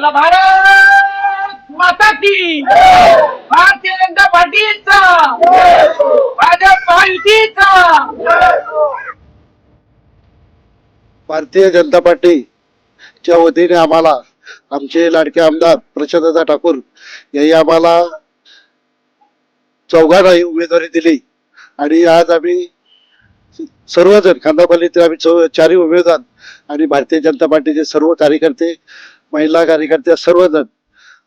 बोला भारत! माता की! भारतीय जनता पार्टीचा! भाजप महायुतीचा! भारतीय जनता पार्टीच्या वतीने आम्हाला आमचे लाडके आमदार प्रशांतदा ठाकूर यांनी आम्हाला चौघांनाही उमेदवारी दिली. आणि आज आम्ही सर्वजण खांदापल्लीतील आम्ही चौ चारही उमेदवार आणि भारतीय जनता पार्टीचे सर्व कार्यकर्ते महिला कार्यकर्ते सर्वजण.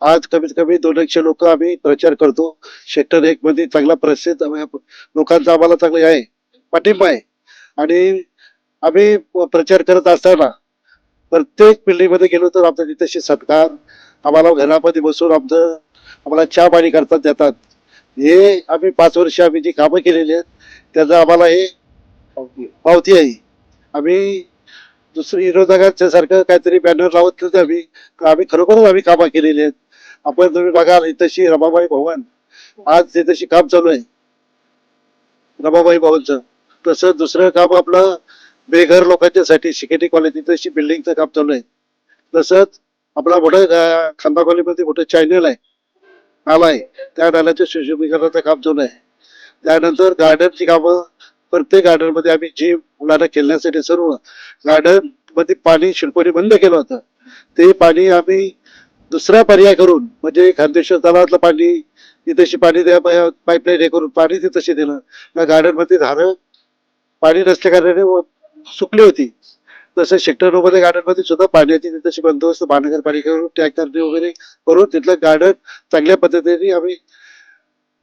आज कमीत कमी दोन एकशे लोक आम्ही प्रचार करतो. सेक्टर एक मध्ये चांगला प्रसिद्ध लोकांचा आम्हाला चांगला आहे. पाठिंबा आहे. आणि आम्ही प्रचार करत असताना प्रत्येक बिल्डिंगमध्ये गेलो तर आमचा तिथेशी सत्कार आम्हाला घरामध्ये बसून आमचं आम्हाला चहा पाणी करतात देतात. हे आम्ही पाच वर्ष आम्ही जी कामं केलेली आहेत त्याचं आम्हाला हे पावती आहे. आम्ही दुसरी विरोधकांच्या सारखं काहीतरी बॅनर लावत नव्हते आम्ही. आम्ही खरोखरच आम्ही कामं केलेली आहेत. आपण तुम्ही बघाल तशी रमाबाई भवन. आज तिथशी तशी काम चालू आहे. रमाबाई भवनचं. तसं दुसरं काम आपलं बेघर लोकांच्यासाठी शिकेटी कॉलेज तशी बिल्डिंगचं काम चालू आहे. तसंच आपला मोठं खांदा कॉलेजमध्ये मोठं चॅनल आहे. नाला आहे. त्या नाल्याच्या सुशोभीकरणाचं काम चालू आहे. त्यानंतर गार्डनची कामं. प्रत्येक गार्डनमध्ये आम्ही जे मुलांना खेळण्यासाठी सर्व गार्डनमध्ये पाणी शिल्परी बंद केलं होतं. ते पाणी आम्ही दुसरा पर्याय करून म्हणजे खानदेश्वर तलावातलं पाणी तिथेशी पाणी द्या पाईपलाईन हे करून पाणी तिथशी दिलं. त्या गार्डनमध्ये झाडं पाणी नसल्या कारणाने सुकली होती. तसं सेक्टरमध्ये गार्डनमध्ये सुद्धा पाण्याची तशी बंदोबस्त महानगरपालिकेवरून टँकरने वगैरे करून तिथलं गार्डन चांगल्या पद्धतीने आम्ही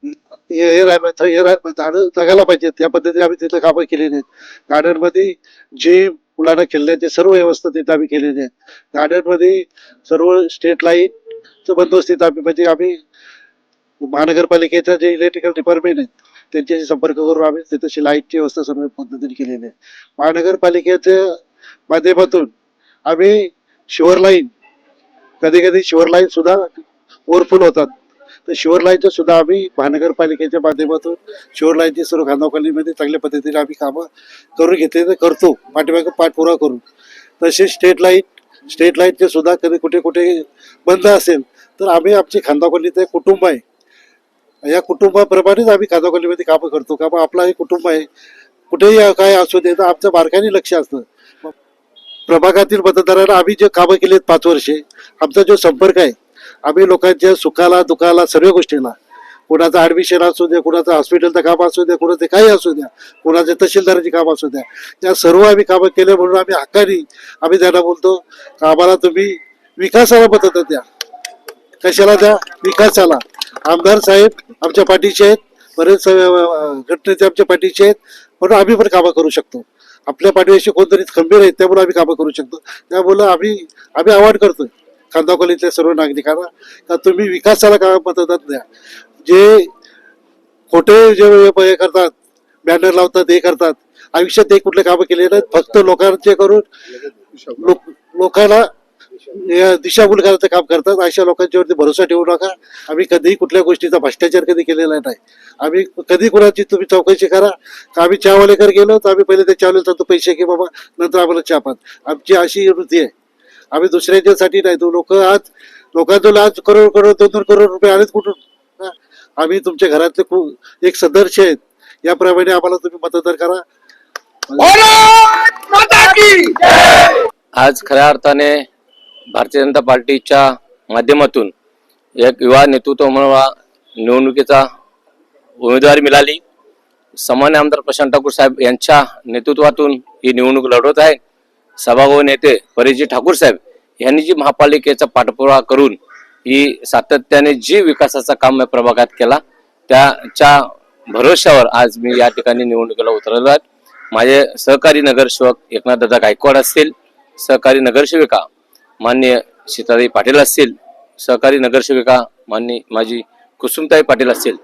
हे हे राहायला हे राहायला झाडं जगायला पाहिजे त्या पद्धतीने आम्ही तिथं कामं केलेली आहेत. गार्डनमध्ये जे मुलांना खेळण्याचे सर्व व्यवस्था तिथं आम्ही केलेली आहे गार्डनमध्ये सर्व स्टेट लाईनचं बंदोबस्त तिथं आम्ही म्हणजे आम्ही महानगरपालिकेचं जे इलेक्ट्रिकल डिपार्टमेंट आहे त्यांच्याशी संपर्क करून आम्ही तिथं लाईटची व्यवस्था सर्व पद्धतीने केलेली आहे. महानगरपालिकेच्या माध्यमातून आम्ही शिवर लाईन कधी कधी शिवर लाईन सुद्धा ओव्हरफुल होतात. तर शिवरलाईनचं सुद्धा आम्ही महानगरपालिकेच्या माध्यमातून शिवर लाईनची सर्व खांदावखलीमध्ये चांगल्या पद्धतीने आम्ही कामं करून घेतले तर करतो. पाठीमागे पाठपुरावा करून. तसेच स्टेट लाइट स्टेट लाईटचे सुद्धा कधी कुठे कुठे बंद असेल तर आम्ही आमची खांदावखलीचं एक कुटुंब आहे. या कुटुंबाप्रमाणेच आम्ही खांदावखलीमध्ये कामं करतो. का मग आपला हे कुटुंब आहे. कुठेही काय असू दे तर आमचं बारकाईने लक्ष असतं. प्रभागातील मतदारांना आम्ही जे कामं केली आहेत पाच वर्षे आमचा जो संपर्क आहे आम्ही लोकांच्या सुखाला दुखाला सर्व गोष्टीला कुणाचं ऍडमिशन असू द्या कुणाचं हॉस्पिटलचं काम असू द्या कुणाचं काही असू द्या कुणाचे तहसीलदाराची काम असू द्या. या सर्व आम्ही कामं केले म्हणून आम्ही हक्कानी आम्ही त्यांना बोलतो आम्हाला तुम्ही विकासाला मदत द्या. कशाला द्या? विकासाला. आमदार साहेब आमच्या पाठीचे आहेत बरेच घटनेचे आमच्या पाठीचे आहेत म्हणून आम्ही पण कामं करू शकतो. आपल्या पाठीशी कोणतरी खंबीर आहेत त्यामुळे आम्ही कामं करू शकतो. त्यामुळं आम्ही आम्ही आवाहन करतोय. खांदाकोलीतल्या सर्व नागरिकांना का तुम्ही विकासाला का मतदान द्या? जे खोटे जे हे करतात बॅनर लावतात हे करतात आयुष्यात ते कुठले कामं केले नाहीत फक्त लोकांचे करून लोक लोकांना दिशाभूल करायचं काम करतात. अशा लोकांच्यावरती भरोसा ठेवू नका. आम्ही कधीही कुठल्या गोष्टीचा भ्रष्टाचार कधी केलेला नाही. आम्ही कधी कुणाची तुम्ही चौकशी करा. का आम्ही चहावालेकर गेलो तर आम्ही पहिले त्या चहावाले चालतो पैसे घे बाबा नंतर आम्हाला चहा पात आमची अशी वृत्ती आहे. आम्ही दुसऱ्याच्यासाठी नाही तो लोक आज लोकांचं आज करोड करोड दोन दोन करोड रुपये आलेत कुठून? हा? आम्ही तुमच्या घरातले खूप एक सदस्य आहेत. याप्रमाणे आम्हाला तुम्ही मतदान करा. भारत माता की आज खऱ्या अर्थाने भारतीय जनता पार्टीच्या माध्यमातून एक युवा नेतृत्व म्हणून निवडणुकीचा उमेदवारी मिळाली. सामान्य आमदार प्रशांत ठाकूर साहेब यांच्या नेतृत्वातून ही निवडणूक लढवत आहे. सभागृह नेते परिजी ठाकूर साहेब यांनी जी महापालिकेचा पाठपुरावा करून ही सातत्याने जी विकासाचा काम या प्रभागात केला त्याच्या भरोश्यावर आज मी या ठिकाणी निवडणुकीला उतरलो आहे. माझे सहकारी नगरसेवक एकनाथदादा गायकवाड असतील सहकारी नगरसेविका मान्य सीताताई पाटील असतील सहकारी नगरसेविका मान्य माझी कुसुमताई पाटील असतील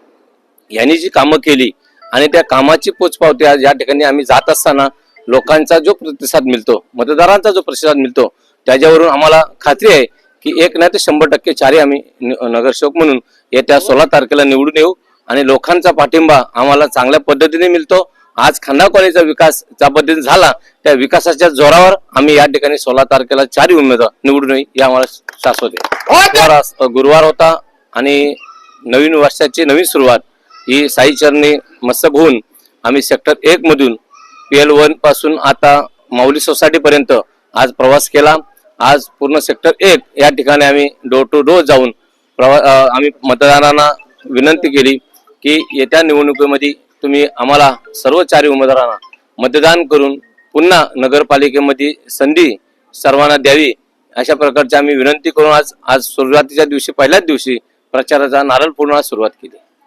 यांनी जी कामं केली आणि त्या कामाची पोचपावती आज या ठिकाणी आम्ही जात असताना लोकांचा जो प्रतिसाद मिळतो मतदारांचा जो प्रतिसाद मिळतो त्याच्यावरून आम्हाला खात्री आहे की एक नाही तर शंभर टक्के चारही आम्ही न- नगरसेवक म्हणून येत्या सोळा तारखेला निवडून येऊ आणि लोकांचा पाठिंबा आम्हाला चांगल्या पद्धतीने मिळतो. आज खंदा कॉलेजचा विकास ज्या पद्धतीने झाला त्या विकासाच्या जोरावर आम्ही या ठिकाणी सोळा तारखेला चारही उमेदवार निवडून येईल हे आम्हाला शाश्वत आहे. गुरुवार गुरुवार होता आणि नवीन वर्षाची नवीन सुरुवात ही साई चरणी मस्तक होऊन आम्ही सेक्टर एक मधून पी एल वनपासून आता माऊली सोसायटी पर्यंत आज प्रवास केला. आज पूर्ण सेक्टर एक या ठिकाणी आम्ही डोर टू डोर जाऊन प्रवा आम्ही मतदारांना विनंती केली की येत्या निवडणुकीमध्ये तुम्ही आम्हाला सर्व चारही उमेदवारांना मतदान करून पुन्हा नगरपालिकेमध्ये संधी सर्वांना द्यावी अशा प्रकारची आम्ही विनंती करून आज आज सुरुवातीच्या दिवशी पहिल्याच दिवशी प्रचाराचा नारळ पूर्ण सुरुवात केली.